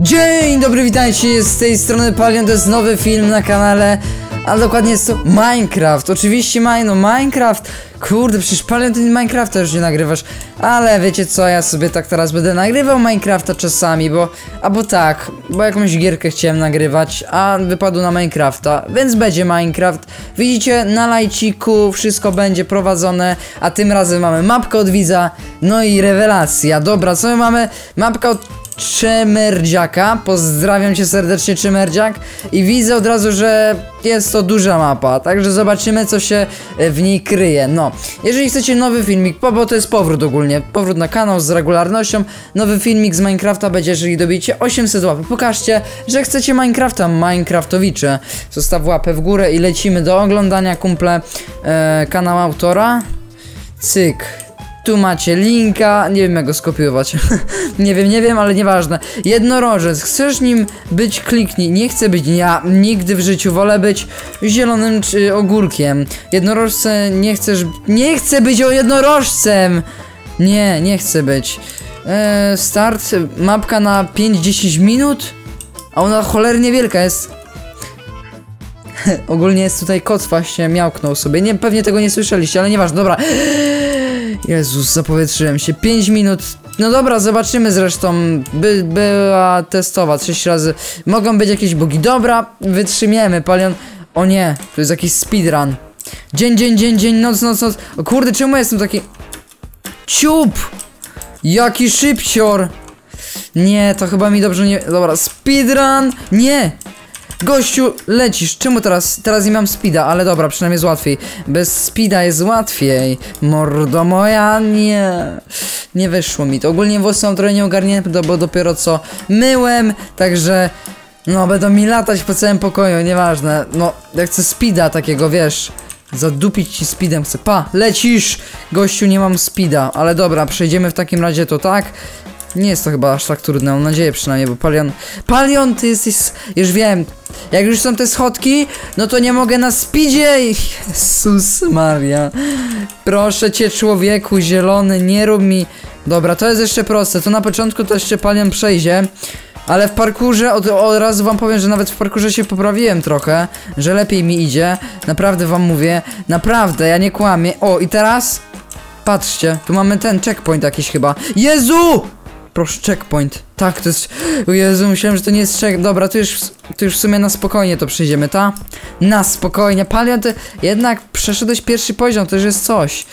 Dzień dobry, witajcie, z tej strony Palion, to jest nowy film na kanale A dokładnie jest to Minecraft, oczywiście no Minecraft Kurde, przecież Palion ty Minecrafta już nie nagrywasz. Ale wiecie co, ja sobie tak teraz będę nagrywał Minecrafta czasami, bo Albo tak, bo jakąś gierkę chciałem nagrywać, a wypadło na Minecrafta Więc będzie Minecraft. Widzicie, na lajciku wszystko będzie prowadzone A tym razem mamy mapkę od widza No i rewelacja, dobra, co my mamy? Mapka od Czemerdziaka. Pozdrawiam cię serdecznie, Czemerdziak. I widzę od razu, że jest to duża mapa, także zobaczymy, co się e, w niej kryje. No, jeżeli chcecie nowy filmik, bo to jest powrót ogólnie, powrót na kanał z regularnością, nowy filmik z Minecrafta będzie, jeżeli dobicie 800 łapek. Pokażcie, że chcecie Minecrafta, Minecraftowicze. Zostaw łapę w górę i lecimy do oglądania, kumple, e, kanał autora. Cyk. Tu macie linka, nie wiem jak go skopiować. nie wiem, nie wiem, ale nieważne. Jednorożec, chcesz nim być, kliknij. Nie chcę być ja, nigdy w życiu. Wolę być zielonym czy ogórkiem. Jednorożce, nie chcesz. Nie chcę być o jednorożcem! Nie, nie chcę być. Eee, start, mapka na 5-10 minut? A ona cholernie wielka jest. Ogólnie jest tutaj kot właśnie miałknął sobie. Nie, pewnie tego nie słyszeliście, ale nieważne, dobra. Jezus, zapowietrzyłem się. 5 minut. No dobra, zobaczymy zresztą. By, była testowa 6 razy. Mogą być jakieś bugi. Dobra, wytrzymiemy, palion. O nie, to jest jakiś speedrun. Dzień, dzień, dzień, dzień, noc, noc, noc. O kurde, czemu jestem taki... Ciup! Jaki szybcior! Nie, to chyba mi dobrze nie... Dobra, speedrun! Nie! Gościu, lecisz. Czemu teraz? Teraz nie mam speeda, ale dobra, przynajmniej jest łatwiej. Bez speeda jest łatwiej. Mordo moja, nie. Nie wyszło mi to. Ogólnie włosy mam trochę nieogarnięte, bo dopiero co myłem, także... No, będą mi latać po całym pokoju, nieważne. No, ja chcę speeda takiego, wiesz. Zadupić ci speedem chcę. Pa, lecisz! Gościu, nie mam speeda, ale dobra, przejdziemy w takim razie to tak. Nie jest to chyba aż tak trudne, mam nadzieję przynajmniej, bo Palion... Palion, ty jesteś... Już wiem, jak już są te schodki, no to nie mogę na speedzie Jezus Maria. Proszę cię człowieku zielony, nie rób mi... Dobra, to jest jeszcze proste, to na początku to jeszcze Palion przejdzie. Ale w parkurze, od, od razu wam powiem, że nawet w parkurze się poprawiłem trochę, że lepiej mi idzie. Naprawdę wam mówię, naprawdę, ja nie kłamię. O, i teraz... Patrzcie, tu mamy ten checkpoint jakiś chyba. Jezu! Proszę, checkpoint. Tak, to jest... O Jezu, myślałem, że to nie jest check... Dobra, to już, to już w sumie na spokojnie to przejdziemy, ta? Na spokojnie. Palion, ty jednak przeszedłeś pierwszy poziom, to już jest coś.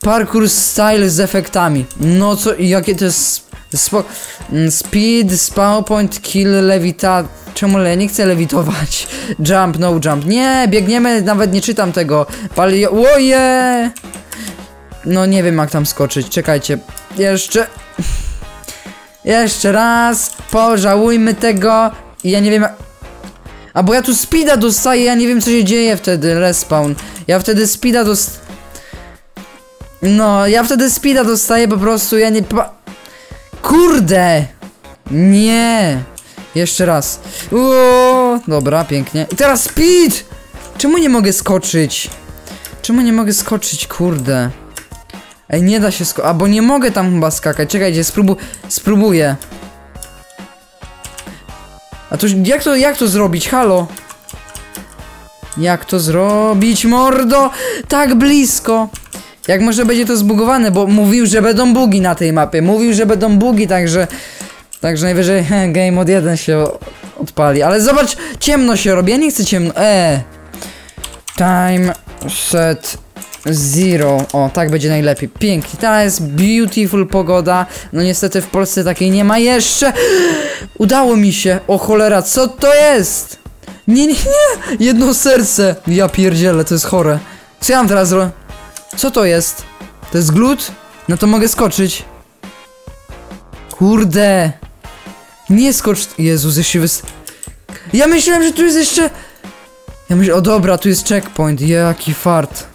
Parkour style z efektami. No co, jakie to jest... Spo... Mm, Speed, spawn point, kill, levita... Czemu le? Nie chcę lewitować. Jump, no jump. Nie, biegniemy, nawet nie czytam tego. Palio... Oje! No nie wiem jak tam skoczyć, czekajcie. Jeszcze... Jeszcze raz, pożałujmy tego i ja nie wiem A bo ja tu speeda dostaję, ja nie wiem co się dzieje wtedy, respawn Ja wtedy speeda dost... No, ja wtedy speeda dostaję po prostu, ja nie... Kurde! Nie! Jeszcze raz. Uuu, dobra, pięknie. I teraz speed! Czemu nie mogę skoczyć? Czemu nie mogę skoczyć, kurde? Ej, nie da się sko... A, bo nie mogę tam chyba skakać. Czekajcie, spróbu... spróbuję. A to jak to, jak to zrobić? Halo? Jak to zrobić, mordo? Tak blisko. Jak może będzie to zbugowane, bo mówił, że będą bugi na tej mapie. Mówił, że będą bugi, także... Także najwyżej game od 1 się odpali. Ale zobacz, ciemno się robi. Ja nie chcę ciemno... Eee. Time set Zero. O, tak będzie najlepiej. Pięknie. Teraz jest beautiful pogoda. No niestety w Polsce takiej nie ma jeszcze. Udało mi się. O cholera, co to jest? Nie, nie, nie. Jedno serce. Ja pierdzielę, to jest chore. Co ja mam teraz zrobić? Co to jest? To jest glut? No to mogę skoczyć. Kurde. Nie skocz... Jezus, jeszcze wys... Ja myślałem, że tu jest jeszcze... Ja myślę, o dobra, tu jest checkpoint. Jaki fart.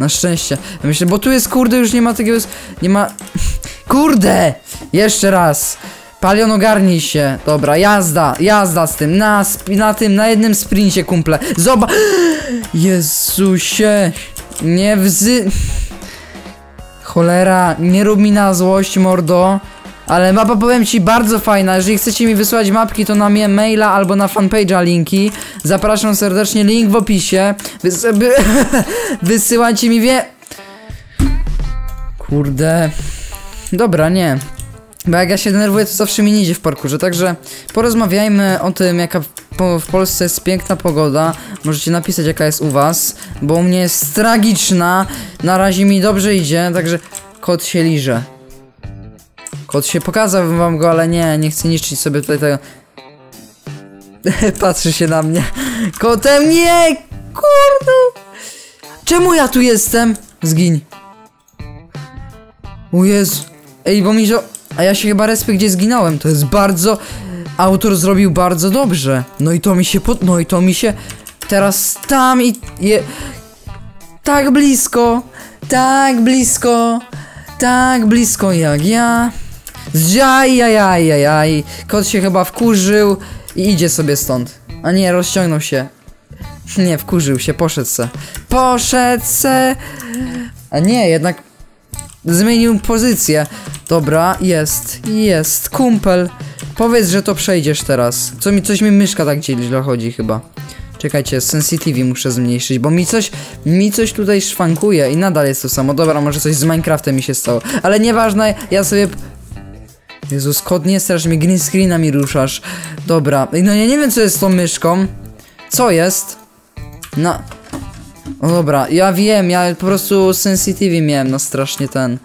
Na szczęście. Ja myślę, bo tu jest kurde, już nie ma takiego... Nie ma... Kurde! Jeszcze raz. Palion ogarnij się. Dobra, jazda, jazda z tym. Na, na tym, na jednym sprincie, kumple. Zobacz. Jezusie. Nie wzy... Cholera, nie rób mi na złość, mordo. Ale mapa powiem ci bardzo fajna, jeżeli chcecie mi wysłać mapki to na mnie maila albo na fanpage'a linki Zapraszam serdecznie, link w opisie Wys by Wysyłajcie mi wie... Kurde... Dobra, nie bo jak ja się denerwuję, to zawsze mi nie idzie w parkurze, także porozmawiajmy o tym, jaka w Polsce jest piękna pogoda. Możecie napisać, jaka jest u was, bo u mnie jest tragiczna. Na razie mi dobrze idzie, także kot się liże. Kot się pokazał wam go, ale nie, nie chcę niszczyć sobie tutaj tego. Patrzy się na mnie. Kotem nie! Kurde! Czemu ja tu jestem? Zgiń. O Jezu. Ej, bo mi to... A ja się chyba respię, gdzie zginąłem. To jest bardzo... Autor zrobił bardzo dobrze. No i to mi się pod... No i to mi się... Teraz tam i... Je... Tak blisko. Tak blisko. Tak blisko jak ja. Zjajajajajaj. Kot się chyba wkurzył i idzie sobie stąd. A nie, rozciągnął się. Nie, wkurzył się, poszedł se. Poszedł se. A nie, jednak zmienił pozycję. Dobra, jest, jest, kumpel. Powiedz, że to przejdziesz teraz. Co mi, coś mi myszka tak źle chodzi chyba. Czekajcie, sensitivity muszę zmniejszyć, bo mi coś, mi coś tutaj szwankuje i nadal jest to samo. Dobra, może coś z Minecraftem mi się stało. Ale nieważne, ja sobie... Jezus, kod nie strasz mi, green screena mi ruszasz. Dobra, no ja nie wiem co jest z tą myszką. Co jest? No... Dobra, ja wiem, ja po prostu sensitivity miałem, no strasznie ten...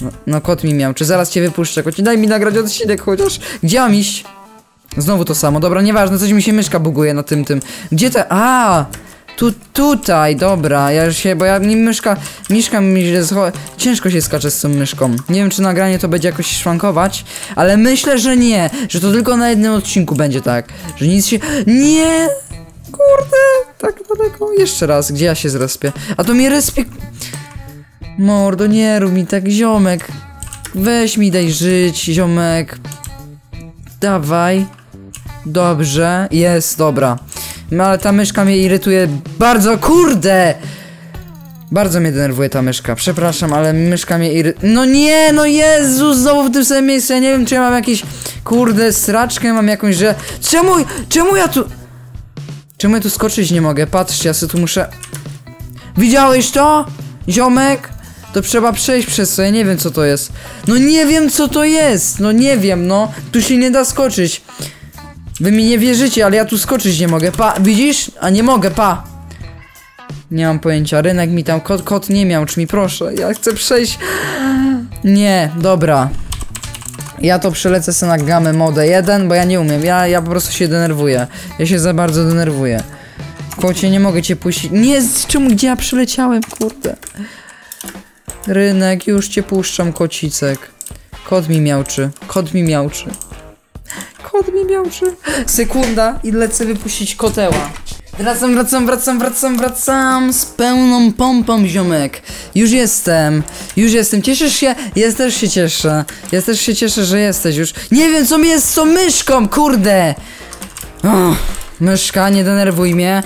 No, no kot mi miał, czy zaraz cię wypuszczę, kocie, daj mi nagrać odcinek chociaż. Gdzie mam iść? Znowu to samo, dobra, nieważne, coś mi się myszka buguje na tym, tym. Gdzie te... A, Tu, tutaj, dobra, ja już się, bo ja mi myszka, myszka mi źle Ciężko się skacze z tą myszką. Nie wiem, czy nagranie to będzie jakoś szwankować, ale myślę, że nie, że to tylko na jednym odcinku będzie tak, że nic się... Nie! Kurde, tak daleko. Jeszcze raz, gdzie ja się zrespię? A to mnie respie... Mordo, nie rób mi tak, ziomek. Weź mi daj żyć, ziomek. Dawaj. Dobrze, jest, dobra. No ale ta myszka mnie irytuje bardzo, kurde! Bardzo mnie denerwuje ta myszka, przepraszam, ale myszka mnie iry... No nie, no Jezus, znowu w tym samym miejscu, ja nie wiem, czy ja mam jakiś, kurde, sraczkę, mam jakąś, że... Czemu, czemu ja tu... Czemu ja tu skoczyć nie mogę? Patrzcie, ja sobie tu muszę... Widziałeś to? Ziomek? To trzeba przejść przez to, ja nie wiem co to jest. No nie wiem co to jest, no nie wiem, no. Tu się nie da skoczyć. Wy mi nie wierzycie, ale ja tu skoczyć nie mogę. Pa, widzisz? A nie mogę, pa. Nie mam pojęcia, rynek mi tam, kot, kot nie miał, czy mi proszę, ja chcę przejść. Nie, dobra. Ja to przelecę sobie na gamę modę 1, bo ja nie umiem, ja, ja po prostu się denerwuję. Ja się za bardzo denerwuję. Kocie, nie mogę cię puścić. Nie, z czemu, gdzie ja przyleciałem, kurde. Rynek, już cię puszczam, kocicek. Kot mi miałczy, kot mi miałczy. Kot mi miałczy. Sekunda i lecę wypuścić koteła. Wracam, wracam, wracam, wracam, wracam z pełną pompą, ziomek. Już jestem, już jestem. Cieszysz się? Ja też się cieszę. Ja też się cieszę, że jesteś już. Nie wiem, co mi jest z myszką, kurde. Oh, myszka, nie denerwuj mnie.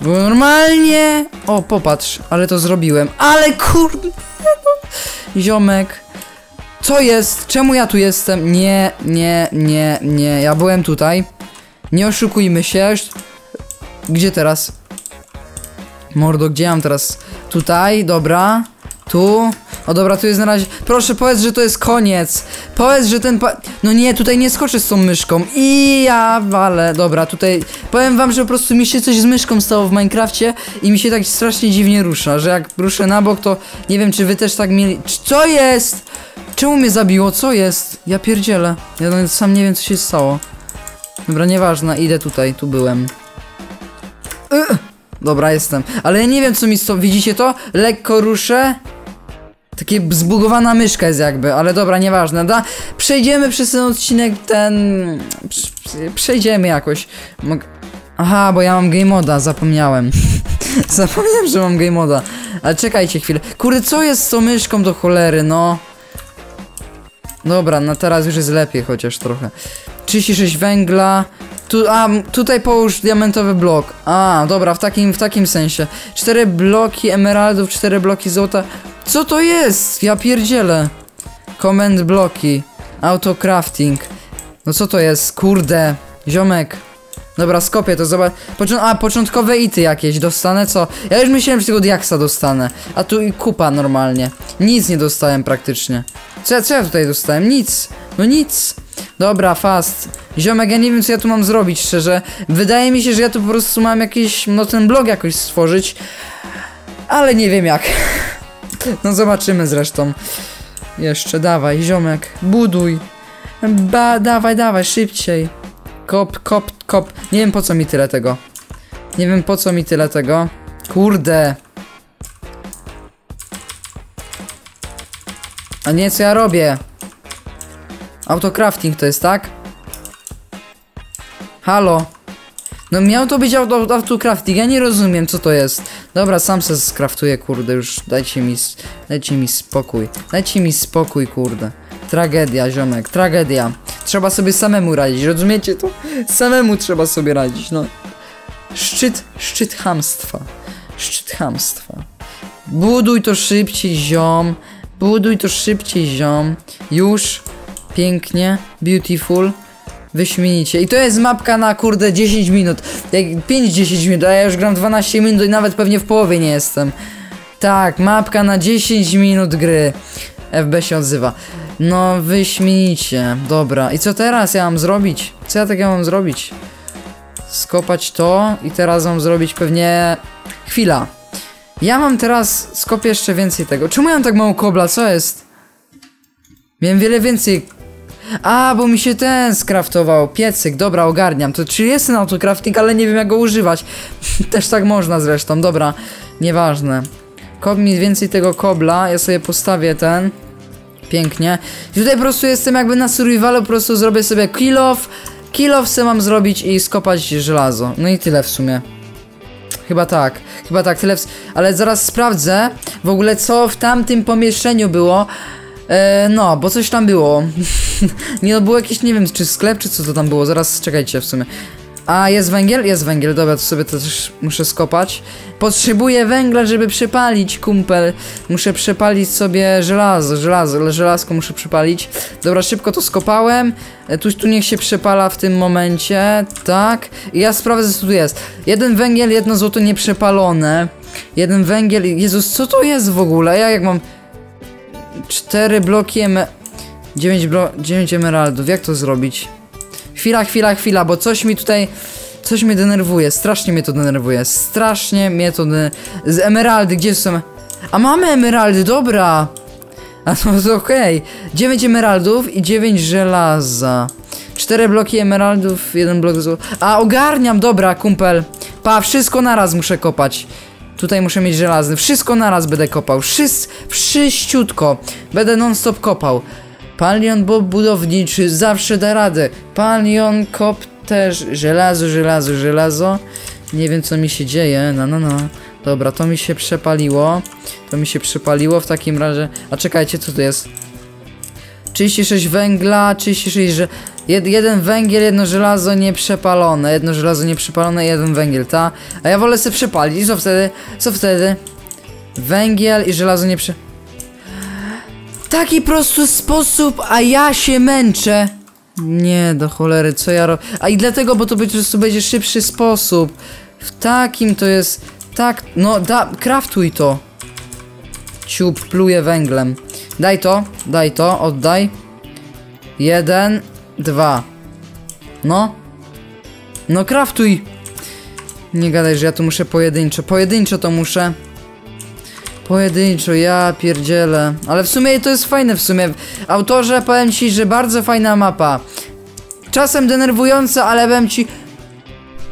Bo normalnie... O, popatrz, ale to zrobiłem. Ale kurde... Ziomek. Co jest? Czemu ja tu jestem? Nie, nie, nie, nie. Ja byłem tutaj. Nie oszukujmy się. Gdzie teraz? Mordo, gdzie mam teraz? Tutaj, dobra. Tu. O dobra, tu jest na razie. Proszę, powiedz, że to jest koniec. Powiedz, że ten pa... No nie, tutaj nie skoczę z tą myszką. I ja walę. Dobra, tutaj... Powiem wam, że po prostu mi się coś z myszką stało w Minecrafcie i mi się tak strasznie dziwnie rusza, że jak ruszę na bok, to nie wiem, czy wy też tak mieli... Co jest? Czemu mnie zabiło? Co jest? Ja pierdzielę. Ja sam nie wiem, co się stało. Dobra, nieważne, idę tutaj, tu byłem. Ugh. Dobra, jestem. Ale ja nie wiem, co mi z tą... Widzicie to? Lekko ruszę. Takie zbugowana myszka jest jakby, ale dobra, nieważne. Da, przejdziemy przez ten odcinek, ten... prze- Przejdziemy jakoś. Mog... Aha, bo ja mam game moda, zapomniałem. zapomniałem, że mam game moda. Ale czekajcie chwilę. Kurde, co jest z tą myszką do cholery, no? Dobra, no teraz już jest lepiej chociaż trochę. 36 węgla. Tu, a, tutaj połóż diamentowy blok. A, dobra, w takim, w takim sensie. 4 bloki emeraldów, 4 bloki złota. Co to jest? Ja pierdzielę. Command bloki. Autocrafting. No co to jest? Kurde. Ziomek. Dobra, skopię to, zobacz. Począ a, początkowe ity jakieś dostanę, co? Ja już myślałem, że tego diaksa dostanę. A tu i kupa normalnie. Nic nie dostałem praktycznie. Co, ja- co ja tutaj dostałem? Nic. No nic. Dobra, fast. Ziomek, ja nie wiem, co ja tu mam zrobić, szczerze. Wydaje mi się, że ja tu po prostu mam jakiś, no ten blog jakoś stworzyć. Ale nie wiem jak. No zobaczymy zresztą. Jeszcze, dawaj, ziomek, buduj. Ba, dawaj, dawaj, szybciej. Kop, kop, kop. Nie wiem po co mi tyle tego. Nie wiem po co mi tyle tego. Kurde. A nie, co ja robię? Autocrafting to jest, tak? Halo? No miał to być auto, autocrafting, ja nie rozumiem co to jest. Dobra, sam se skraftuję, kurde, już dajcie mi, dajcie mi spokój. Dajcie mi spokój, kurde. Tragedia, ziomek, tragedia. Trzeba sobie samemu radzić, rozumiecie to? Samemu trzeba sobie radzić, no. Szczyt, szczyt hamstwa. Szczyt hamstwa. Buduj to szybciej, ziom. Buduj to szybciej, ziom. Już. Pięknie. Beautiful. Wyśmienicie. I to jest mapka na kurde 10 minut. Jak 5-10 minut, a ja już gram 12 minut i nawet pewnie w połowie nie jestem. Tak, mapka na 10 minut gry. FB się odzywa. No, wyśmienicie. Dobra. I co teraz ja mam zrobić? Co ja takiego mam zrobić? Skopać to i teraz mam zrobić pewnie... Chwila. Ja mam teraz... Skopię jeszcze więcej tego. Czemu ja mam tak mało kobla? Co jest? Miałem wiele więcej a, bo mi się ten skraftował. Piecyk, dobra, ogarniam. To czy jest ten autocrafting, ale nie wiem jak go używać. Też tak można zresztą, dobra. Nieważne. Kop mi więcej tego kobla, ja sobie postawię ten. Pięknie. I tutaj po prostu jestem jakby na survivalu, po prostu zrobię sobie kill off. Kill off mam zrobić i skopać żelazo. No i tyle w sumie. Chyba tak, chyba tak, tyle. W... Ale zaraz sprawdzę w ogóle co w tamtym pomieszczeniu było. E, no, bo coś tam było. nie no, było jakiś, nie wiem, czy sklep, czy co to tam było. Zaraz czekajcie w sumie. A, jest węgiel? Jest węgiel, dobra, to sobie też muszę skopać. Potrzebuję węgla, żeby przepalić, kumpel. Muszę przepalić sobie żelazo, żelazo, żelazko muszę przepalić. Dobra, szybko to skopałem. E, Tu, tu niech się przepala w tym momencie, tak. I ja sprawdzę, co tu jest. Jeden węgiel, jedno złoto nieprzepalone. Jeden węgiel, Jezus, co to jest w ogóle? Ja jak mam... Cztery bloki em... 9 blo... 9 emeraldów, jak to zrobić? Chwila, chwila, chwila, bo coś mi tutaj... Coś mnie denerwuje, strasznie mnie to denerwuje, strasznie mnie to de... Z emeraldy, gdzie są... A mamy emeraldy, dobra! A to okej. 9 emeraldów i 9 żelaza. 4 bloki emeraldów, jeden blok złota. A ogarniam, dobra, kumpel. Pa, wszystko naraz muszę kopać. Tutaj muszę mieć żelazny. Wszystko naraz będę kopał. Wszys, wszyściutko. Będę non-stop kopał. Palion Bob budowniczy zawsze da radę. Palion kop też. Żelazo, żelazo, żelazo. Nie wiem co mi się dzieje. No, no, no. Dobra, to mi się przepaliło. To mi się przepaliło w takim razie. A czekajcie, co to jest? 36 węgla, 36 że jed, jeden węgiel, jedno żelazo nieprzepalone, jedno żelazo nieprzepalone, jeden węgiel, ta? A ja wolę sobie przepalić. Co wtedy? Co wtedy? Węgiel i żelazo nie prze... Taki prosty sposób, a ja się męczę. Nie, do cholery, co ja robię? A i dlatego, bo to po prostu będzie szybszy sposób. W takim to jest... Tak, no da, kraftuj to. Ciup, pluje węglem. Daj to, daj to, oddaj. Jeden, dwa. No. No kraftuj. Nie gadaj, że ja tu muszę pojedynczo. Pojedynczo to muszę. Pojedynczo, ja pierdzielę. Ale w sumie to jest fajne w sumie. Autorze, powiem ci, że bardzo fajna mapa. Czasem denerwująca, ale powiem ci...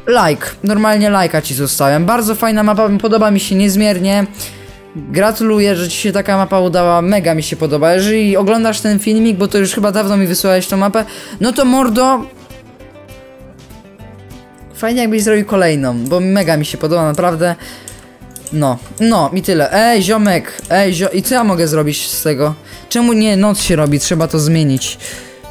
Like. Normalnie lajka ci zostawiam. Bardzo fajna mapa, podoba mi się niezmiernie. Gratuluję, że ci się taka mapa udała, mega mi się podoba. Jeżeli oglądasz ten filmik, bo to już chyba dawno mi wysłałeś tą mapę, no to mordo... Fajnie jakbyś zrobił kolejną, bo mega mi się podoba, naprawdę. No, no i tyle. Ej, ziomek, ej, zio... I co ja mogę zrobić z tego? Czemu nie noc się robi? Trzeba to zmienić.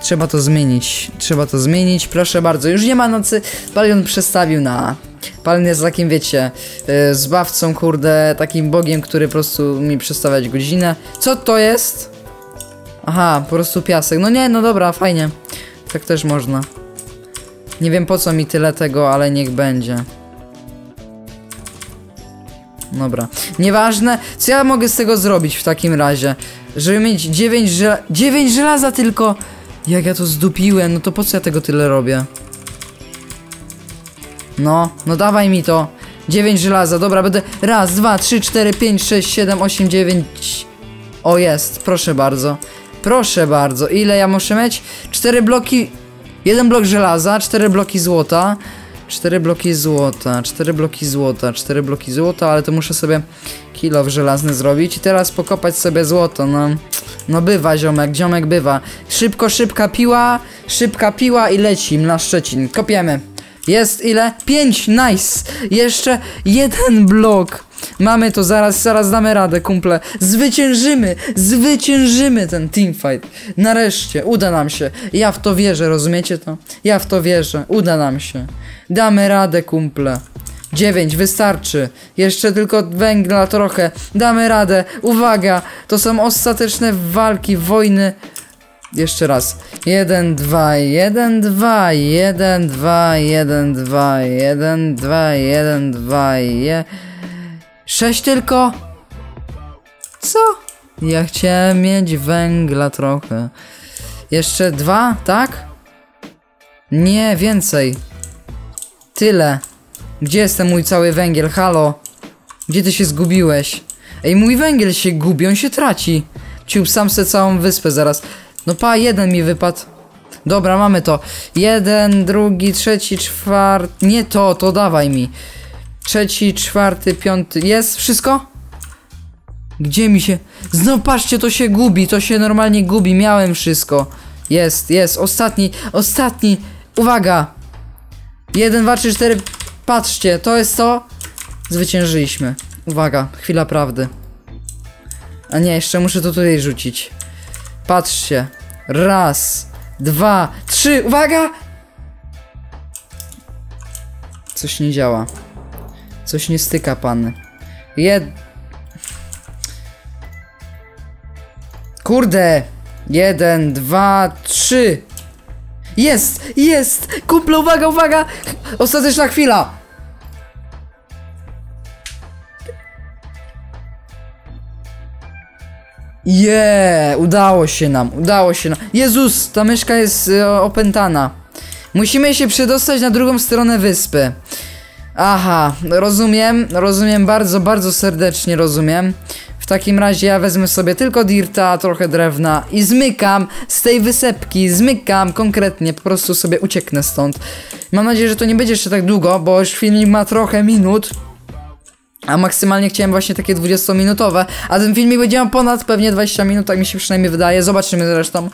Trzeba to zmienić. Trzeba to zmienić, proszę bardzo. Już nie ma nocy. Palion przestawił na... Palion jest takim, wiecie, yy, zbawcą, kurde, takim bogiem, który po prostu mi przestawiać godzinę. Co to jest? Aha, po prostu piasek. No nie, no dobra, fajnie. Tak też można. Nie wiem po co mi tyle tego, ale niech będzie. Dobra. Nieważne, co ja mogę z tego zrobić w takim razie? Żeby mieć 9 żela 9 żelaza tylko! Jak ja to zdupiłem, no to po co ja tego tyle robię? No, no dawaj mi to. 9 żelaza, dobra, będę. Raz, dwa, trzy, cztery, pięć, sześć, siedem, osiem, dziewięć. O, jest, proszę bardzo. Proszę bardzo. Ile ja muszę mieć? Cztery bloki. Jeden blok żelaza, cztery bloki złota. Cztery bloki złota, cztery bloki złota, cztery bloki złota, ale to muszę sobie kilo żelazny zrobić i teraz pokopać sobie złoto, no. No bywa ziomek, ziomek bywa. Szybko, szybka piła, szybka piła i lecim na Szczecin. Kopiemy. Jest ile? Pięć, nice! Jeszcze jeden blok. Mamy to, zaraz, zaraz damy radę, kumple. Zwyciężymy, zwyciężymy ten teamfight. Nareszcie, uda nam się. Ja w to wierzę, rozumiecie to? Ja w to wierzę, uda nam się. Damy radę, kumple. Dziewięć, wystarczy. Jeszcze tylko węgla trochę. Damy radę. Uwaga, to są ostateczne walki, wojny. Jeszcze raz. Jeden, dwa, jeden, dwa, jeden, dwa, jeden, dwa, jeden, dwa, jeden, dwa, je... Sześć tylko? Co? Ja chciałem mieć węgla trochę. Jeszcze dwa, tak? Nie, więcej. Tyle. Gdzie jest ten mój cały węgiel? Halo? Gdzie ty się zgubiłeś? Ej, mój węgiel się gubi, on się traci. Ciup sam se całą wyspę zaraz. No pa, jeden mi wypadł. Dobra, mamy to. Jeden, drugi, trzeci, czwarty. Nie to, to dawaj mi. Trzeci, czwarty, piąty. Jest wszystko? Gdzie mi się. Znowu patrzcie, to się gubi, to się normalnie gubi. Miałem wszystko. Jest, jest. Ostatni, ostatni. Uwaga. Jeden, dwa, trzy, cztery. Patrzcie, to jest to. Zwyciężyliśmy. Uwaga, chwila prawdy. A nie, jeszcze muszę to tutaj rzucić. Patrzcie. Raz, dwa, trzy. Uwaga! Coś nie działa. Coś nie styka, pan. Jed... Kurde! Jeden, dwa, trzy. Jest! Jest! Kumple, uwaga, uwaga! Ostateczna chwila! Je, udało się nam, udało się nam. Jezus, ta myszka jest e, opętana. Musimy się przedostać na drugą stronę wyspy. Aha, rozumiem, rozumiem bardzo, bardzo serdecznie rozumiem. W takim razie ja wezmę sobie tylko dirta, trochę drewna i zmykam z tej wysepki, zmykam konkretnie, po prostu sobie ucieknę stąd. Mam nadzieję, że to nie będzie jeszcze tak długo, bo już filmik ma trochę minut. A maksymalnie chciałem właśnie takie 20-minutowe, a ten filmik będzie miał ponad pewnie 20 minut, tak mi się przynajmniej wydaje. Zobaczymy zresztą,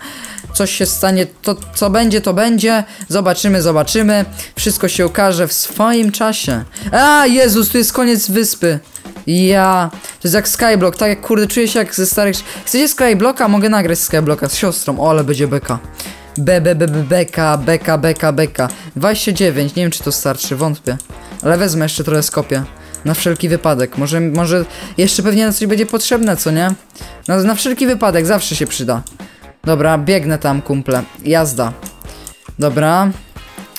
coś się stanie, to co będzie, to będzie. Zobaczymy, zobaczymy. Wszystko się okaże w swoim czasie. A, Jezus, tu jest koniec wyspy. Ja, to jest jak Skyblock, tak jak kurde, czuję się jak ze starych... Chcecie Skyblocka? Mogę nagrać Skyblocka z siostrą, o ale będzie beka. B, beka, beka, beka, beka. 29, nie wiem czy to starczy, wątpię. Ale wezmę jeszcze trochę skopię. Na wszelki wypadek. Może, może jeszcze pewnie na coś będzie potrzebne, co nie? No na wszelki wypadek, zawsze się przyda. Dobra, biegnę tam, kumple. Jazda. Dobra.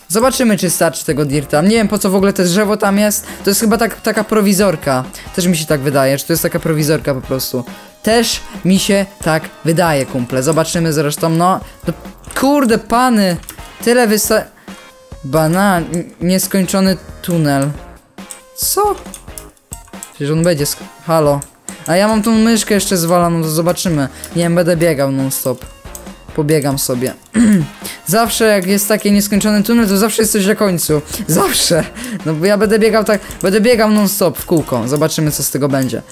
Zobaczymy, czy starczy tego dirta. Nie wiem, po co w ogóle te drzewo tam jest. To jest chyba tak, taka prowizorka. Też mi się tak wydaje, że to jest taka prowizorka po prostu. Też mi się tak wydaje, kumple. Zobaczymy zresztą, no. no kurde, pany. Tyle wysta... Bana... Nieskończony tunel. Co? Przecież on będzie Halo. A ja mam tą myszkę jeszcze zwaloną, to zobaczymy. Nie wiem, będę biegał non stop. Pobiegam sobie. zawsze jak jest taki nieskończony tunel, to zawsze jest coś na końcu. Zawsze. No bo ja będę biegał tak, będę biegał non stop w kółko. Zobaczymy co z tego będzie.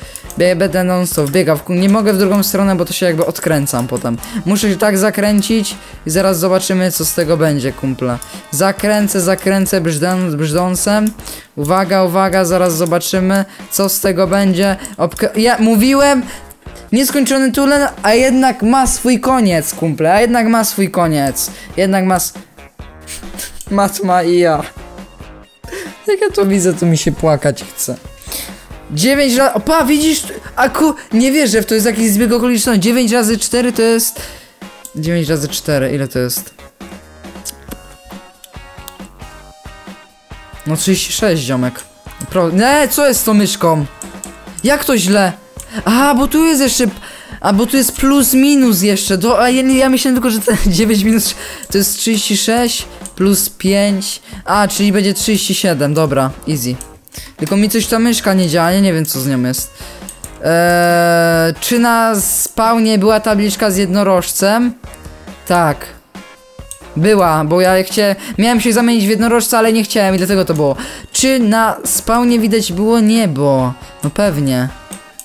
Będę non stop biegał w kółko. Nie mogę w drugą stronę, bo to się jakby odkręcam potem. Muszę się tak zakręcić i zaraz zobaczymy co z tego będzie, kumple. Zakręcę, zakręcę brzdę, brzdącem. Uwaga, uwaga, zaraz zobaczymy co z tego będzie. Obk ja mówiłem, Nieskończony tunel, a jednak ma swój koniec, kumple, a jednak ma swój koniec. Jednak ma... Matma i ja. Jak ja to widzę, to mi się płakać chce. 9 razy... Opa, widzisz? Aku... Nie wierzę w to, jest jakiś zbieg okoliczności. 9 razy 4 to jest... 9 razy 4, ile to jest? No 36, ziomek. Pro... Nie, co jest z tą myszką? Jak to źle? A, bo tu jest jeszcze... A, bo tu jest plus minus jeszcze. A ja, ja myślałem tylko, że te 9 minus to jest 36 plus 5. A, czyli będzie 37, dobra, easy. Tylko mi coś ta myszka nie działa, nie wiem co z nią jest. Eee, czy na spawnie była tabliczka z jednorożcem? Tak. Była, bo ja chciałem. Miałem się zamienić w jednorożca, ale nie chciałem i dlatego to było. Czy na spawnie widać było niebo? No pewnie.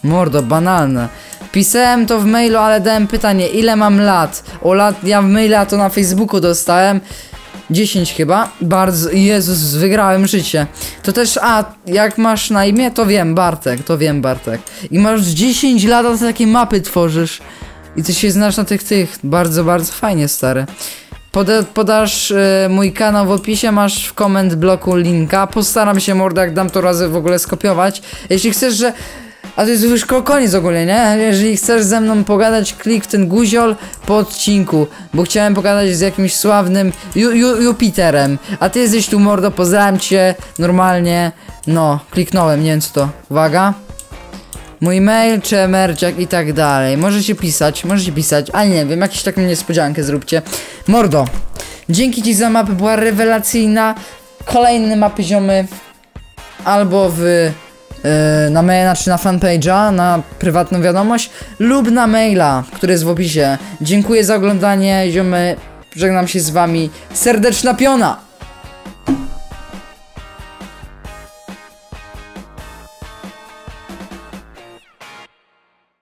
Mordo, banalne. Pisałem to w mailu, ale dałem pytanie, ile mam lat? O lat, ja w maila to na Facebooku dostałem. 10 chyba. Bardzo, Jezus, wygrałem życie. To też, a, jak masz na imię, to wiem, Bartek, to wiem, Bartek. I masz 10 lat, a takie mapy tworzysz. I ty się znasz na tych, tych. Bardzo, bardzo fajnie, stary. Poda podasz y, mój kanał w opisie, masz w koment bloku linka. Postaram się, mordo, jak dam to razy w ogóle skopiować. Jeśli chcesz, że... A to jest już ko- koniec ogólnie, nie? Jeżeli chcesz ze mną pogadać, klik w ten guziol po odcinku, bo chciałem pogadać z jakimś sławnym Ju Ju Jupiterem. A ty jesteś tu, mordo, pozdrawiam cię normalnie. No, kliknąłem, nie wiem co to. Uwaga. Mój mail, czy emerciak i tak dalej. Możecie pisać, możecie pisać, ale nie wiem, jakąś taką niespodziankę zróbcie. Mordo, dzięki ci za mapę, była rewelacyjna. Kolejne mapy ziomy albo w na maila, czy na fanpage'a, na prywatną wiadomość lub na maila, który jest w opisie. Dziękuję za oglądanie, ziomy. Żegnam się z wami. Serdeczna piona!